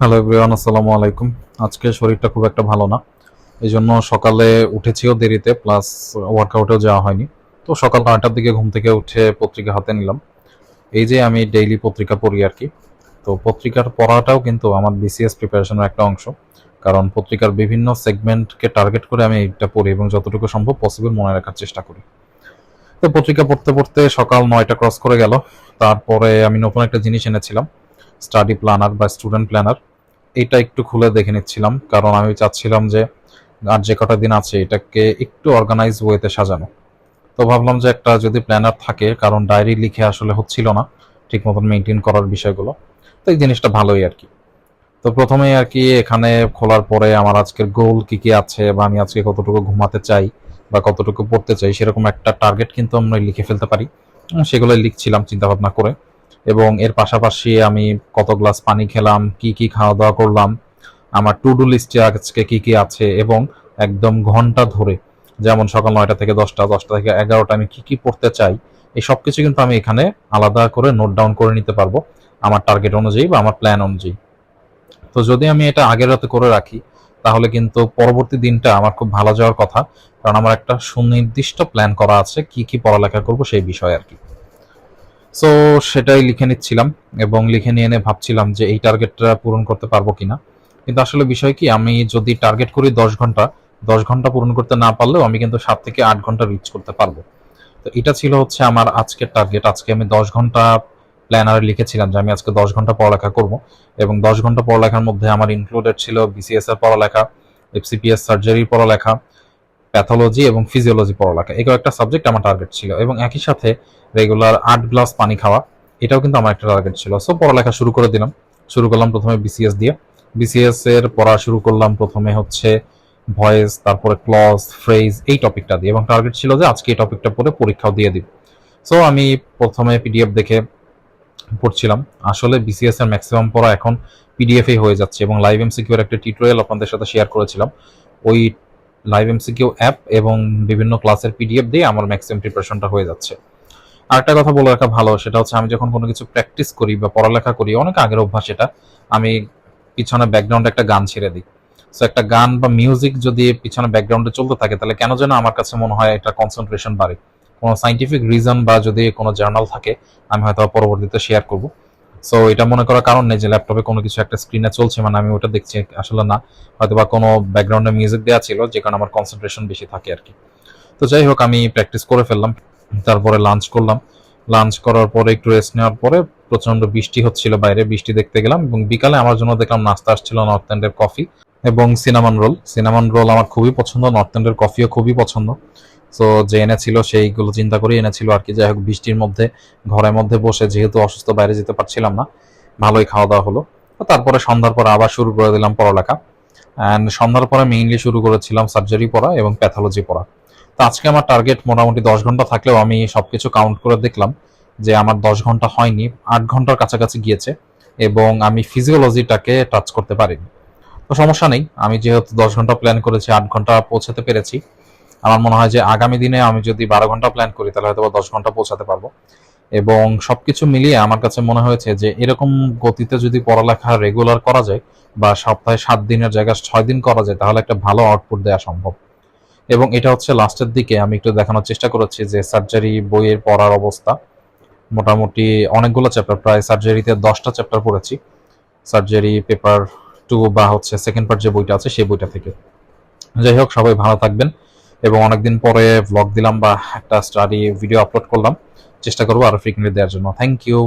Hello everyone, আসসালামু আলাইকুম। আজকে শরীরটা খুব একটা ভালো না। এই জন্য সকালে উঠেছিও দেরিতে, প্লাস ওয়ার্কআউটেও যাওয়া হয়নি। তো সকাল নয়টার দিকে ঘুম থেকে উঠে পত্রিকা হাতে নিলাম। এই যে আমি ডেইলি পত্রিকা পড়ি আর কি। তো পত্রিকার পড়াটাও কিন্তু আমার বিসিএস প্রিপারেশনের একটা অংশ। কারণ পত্রিকার বিভিন্ন সেগমেন্টকে টার্গেট করে আমি এটা পড়ি এবং যতটুকু সম্ভব পসিবল মনে রাখার চেষ্টা করি। তো পত্রিকা পড়তে পড়তে সকাল নয়টা ক্রস করে গেল। তারপরে আমি নতুন একটা জিনিস এনেছিলাম। স্টাডি প্ল্যানার বা স্টুডেন্ট প্ল্যানার এটা একটু খুলে দেখে নিচ্ছিলাম, কারণ আমি চাচ্ছিলাম যে আর যে কটা দিন আছে এটাকে একটু অর্গানাইজ ওয়েতে সাজানো। তো ভাবলাম যে একটা যদি প্ল্যানার থাকে, কারণ ডায়েরি লিখে আসলে হচ্ছিল না ঠিক মতন মেনটেন করার বিষয়গুলো, তো এই জিনিসটা ভালোই আর কি। তো প্রথমেই আর কি এখানে খোলার পরে আমার আজকের গোল কি কি আছে বা আমি আজকে কতটুকু ঘুমাতে চাই বা কতটুকু পড়তে চাই, সেরকম একটা টার্গেট কিন্তু আমরা লিখে ফেলতে পারি। সেগুলো লিখছিলাম চিন্তা ভাবনা করে। এবং এর পাশাপাশি আমি কত গ্লাস পানি খেলাম, কি কি খাওয়া দাওয়া করলাম, আমার টু ডু লিস্টে আজকে কি কি আছে এবং একদম ঘণ্টা ধরে, যেমন সকাল নয়টা থেকে দশটা দশটা থেকে এগারোটা আমি কি কি পড়তে চাই, এই সব কিছু কিন্তু আমি এখানে আলাদা করে নোট ডাউন করে নিতে পারব আমার টার্গেট অনুযায়ী বা আমার প্ল্যান অনুযায়ী। তো যদি আমি এটা আগের রাতে করে রাখি, তাহলে কিন্তু পরবর্তী দিনটা আমার খুব ভালো যাওয়ার কথা, কারণ আমার একটা সুনির্দিষ্ট প্ল্যান করা আছে, কি কি পড়ালেখা করব সেই বিষয়ে আর কি। সো সেটাই লিখে নিচ্ছিলাম এবং লিখে নিয়ে এনে ভাবছিলাম যে এই টার্গেটটা পূরণ করতে পারব কিনা। কিন্তু আসলে বিষয় কি, আমি যদি টার্গেট করি দশ ঘণ্টা দশ ঘণ্টা পূরণ করতে না পারলেও আমি কিন্তু সাত থেকে আট ঘণ্টা রিচ করতে পারব। তো এটা ছিল হচ্ছে আমার আজকের টার্গেট আজকে আমি দশ ঘণ্টা প্ল্যানারে লিখেছিলাম যে আমি আজকে দশ ঘণ্টা পড়ালেখা করব এবং দশ ঘণ্টা পড়ালেখার মধ্যে আমার ইনক্লুডেড ছিল বিসিএস এর পড়ালেখা এফসিপিএস সার্জারির পড়ালেখা প্যাথোলজি এবং ফিজিওলজি পড়ালেখা এই কয়েকটা সাবজেক্ট আমার টার্গেট ছিল এবং একই সাথে রেগুলার আট গ্লাস পানি খাওয়া, এটাও কিন্তু আমার একটা টার্গেট ছিল। সো পড়ালেখা শুরু করে দিলাম। শুরু করলাম প্রথমে বিসিএস দিয়ে। বিসিএস এর পড়া শুরু করলাম প্রথমে হচ্ছে ভয়েস তারপরে ক্লজ ফ্রেজ এই টপিকটা দিয়ে এবং টার্গেট ছিল যে আজকে এই টপিকটা পড়ে পরীক্ষাও দিয়ে দিব। সো আমি প্রথমে পিডিএফ দেখে পড়ছিলাম। আসলে বিসিএস এর ম্যাক্সিমাম পড়া এখন পিডিএফই হয়ে যাচ্ছে এবং লাইভ এমসিকিউ এর একটা টিউটোরিয়াল আপনাদের সাথে শেয়ার করেছিলাম। ওই লাইভ এমসিকিউ অ্যাপ এবং বিভিন্ন ক্লাসের পিডিএফ দিয়ে আমার ম্যাক্সিমাম প্রিপারেশনটা হয়ে যাচ্ছে। আরেকটা কথা বলে রাখা ভালো, সেটা হচ্ছে আমি যখন কোনো কিছু প্র্যাকটিস করি বা পড়ালেখা করি, অনেক আগের অভ্যাস এটা, আমি পিছনে ব্যাকগ্রাউন্ডে একটা গান ছেড়ে দিই। সো একটা গান বা মিউজিক যদি পিছনে ব্যাকগ্রাউন্ডে চলতে থাকে, তাহলে কেন যেন আমার কাছে মনে হয় একটা কনসেন্ট্রেশন বাড়ে। কোনো সাইন্টিফিক রিজন বা যদি কোনো জার্নাল থাকে, আমি হয়তো পরবর্তীতে শেয়ার করব। সো এটা মনে করার কারণ নেই যে ল্যাপটপে কোনো কিছু একটা স্ক্রিনে চলছে মানে আমি ওটা দেখছি, আসলে না। হয়তো বা কোনো ব্যাকগ্রাউন্ডে মিউজিক দেওয়া ছিল, যে কারণে আমার কনসেন্ট্রেশন বেশি থাকে আর কি। তো যাই হোক, আমি প্র্যাকটিস করে ফেললাম, তারপরে লাঞ্চ করলাম। লাঞ্চ করার পরে একটু রেস্ট নেওয়ার পরে প্রচণ্ড বৃষ্টি হচ্ছিল বাইরে, বৃষ্টি দেখতে গেলাম এবং বিকালে আমার জন্য দেখলাম নাস্তা আসছিল নর্থ এন্ডের কফি এবং সিনামন রোল সিনামন রোল আমার খুবই পছন্দ নর্থ এন্ডের কফিও খুবই পছন্দ। সো যে এনেছিল, সেইগুলো চিন্তা করে এনেছিল আর কি। যাই হোক, বৃষ্টির মধ্যে, ঘরের মধ্যে বসে যেহেতু অসুস্থ, বাইরে যেতে পারছিলাম না। ভালোই খাওয়া দাওয়া হলো। তো তারপরে সন্ধ্যার পরে আবার শুরু করে দিলাম পড়ালেখা। অ্যান্ড সন্ধ্যার পরে মেইনলি শুরু করেছিলাম সার্জারি পড়া এবং প্যাথোলজি পড়া। তো আজকে আমার টার্গেট মোটামুটি দশ ঘণ্টা থাকলেও আমি সবকিছু কাউন্ট করে দেখলাম যে আমার দশ ঘণ্টা হয়নি, আট ঘণ্টার কাছাকাছি গিয়েছে এবং আমি ফিজিওলজিটাকে টাচ করতে পারিনি। তো সমস্যা নেই, আমি যেহেতু দশ ঘণ্টা প্ল্যান করেছি, আট ঘণ্টা পৌঁছাতে পেরেছি। আমার মনে হয় যে আগামী দিনে আমি যদি বারো ঘণ্টা প্ল্যান করি, তাহলে হয়তো দশ ঘণ্টা পৌঁছাতে পারব। এবং সবকিছু মিলিয়ে আমার কাছে মনে হয়েছে যে এরকম গতিতে যদি পড়ালেখা রেগুলার করা যায় বা সপ্তাহে সাত দিনের জায়গায় ছয় দিন করা যায়, তাহলে একটা ভালো আউটপুট দেওয়া সম্ভব। এবং এটা হচ্ছে লাস্টের দিকে আমি একটু দেখানোর চেষ্টা করেছি যে সার্জারি বইয়ের পড়ার অবস্থা। মোটামুটি অনেকগুলো চ্যাপ্টার প্রায় সার্জারিতে দশটা চ্যাপ্টার পড়েছি। সার্জারি পেপার টু বা হচ্ছে সেকেন্ড পার্ট যে বইটা আছে, সেই বইটা থেকে। যাই হোক, সবাই ভালো থাকবেন। এবং অনেকদিন পরে ব্লগ দিলাম বা একটা স্টাডি ভিডিও আপলোড করলাম। চেষ্টা করব আরও ফ্রিকুয়েন্টলি দেওয়ার জন্য। Thank you